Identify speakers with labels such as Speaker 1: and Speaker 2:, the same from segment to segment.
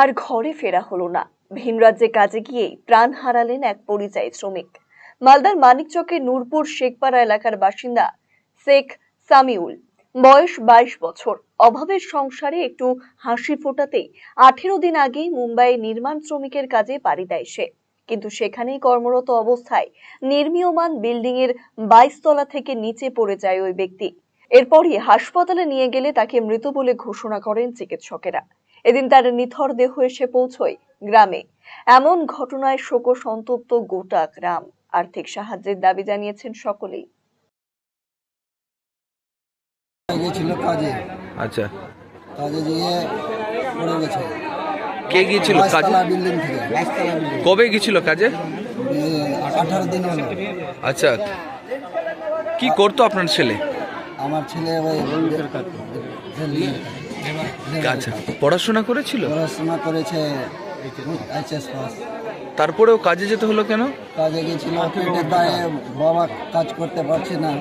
Speaker 1: আর ঘরে ফেরা হলো না। ভিন রাজ্যে কাজে গিয়েই প্রাণ হারালেন এক পরিযায়ী শ্রমিক। মালদার মানিকচকের নূরপুর শেখপাড়া এলাকার বাসিন্দা শেখ সামিউল। বয়স বাইশ বছর। অভাবের সংসারে একটু হাসি ফোটাতেই আঠেরো দিন আগেই মুম্বাইয়ে নির্মাণ শ্রমিকের কাজে পাড়ি দেয় সে। কিন্তু সেখানেই কর্মরত অবস্থায় নির্মীয়মান বিল্ডিং এর বাইশ তলা থেকে নিচে পড়ে যায় ওই ব্যক্তি। এরপরই হাসপাতালে নিয়ে গেলে তাকে মৃত বলে ঘোষণা করেন চিকিৎসকেরা। এদিন তার নিথর দেহ এসে পৌঁছয় গ্রামে। এমন ঘটনায় শোক সন্তপ্ত গোটা গ্রাম। আর্থিক সাহায্যের দাবি জানিয়েছেন সকলেই।
Speaker 2: গিয়েছিল কাজে।
Speaker 3: আচ্ছা।
Speaker 2: কাজে গিয়ে পড়ে গেছে।
Speaker 3: কে গিয়েছিল কাজে?
Speaker 2: বিল্ডিং থেকে
Speaker 3: কবে গিয়েছিল কাজে?
Speaker 2: আঠারো দিন হলো।
Speaker 3: আচ্ছা। কি করতো আপনার ছেলে?
Speaker 2: আমার ছেলে ওই
Speaker 3: আচ্ছা পড়াশোনা করেছিল?
Speaker 2: পড়াশোনা করেছে এইচএস পাস।
Speaker 3: তারপরেও কাজে যেতে হলো কেন?
Speaker 2: কাজে গেছিল পেটে দায়ে বাবা কাজ করতে পারছে না।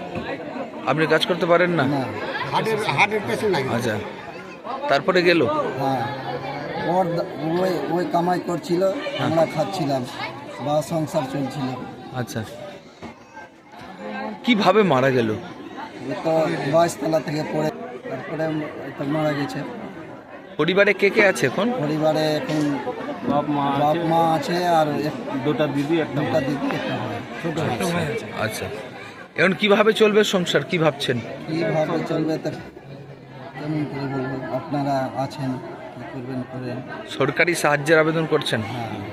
Speaker 3: আপনি কাজ করতে পারেন না?
Speaker 2: না।
Speaker 3: আচ্ছা তারপরে গেল?
Speaker 2: হ্যাঁ ওর দ- ওই ওই কামাই করছিল আমরা খাচ্ছিলাম বা সংসার চলছিল।
Speaker 3: আচ্ছা কীভাবে মারা গেল?
Speaker 2: তো বাইশতলা থেকে পড়ে তারপরে মারা গেছে।
Speaker 3: পরিবারে কে কে আছে এখন?
Speaker 2: পরিবারে এখন
Speaker 4: বাপ মা
Speaker 2: বাপ মা আছে আর এক-
Speaker 4: দুটা দিদি একটা
Speaker 2: দুটা দিদি একটা ভাই। ছোট ভাই
Speaker 3: আচ্ছা। এখন কীভাবে চলবে সংসার কি ভাবছেন?
Speaker 2: কীভাবে চলবে তা কেমন করে বলব? আপনারা আছেন কী করবেন করেন।
Speaker 3: সরকারি সাহায্যের আবেদন করছেন?
Speaker 2: হ্যাঁ।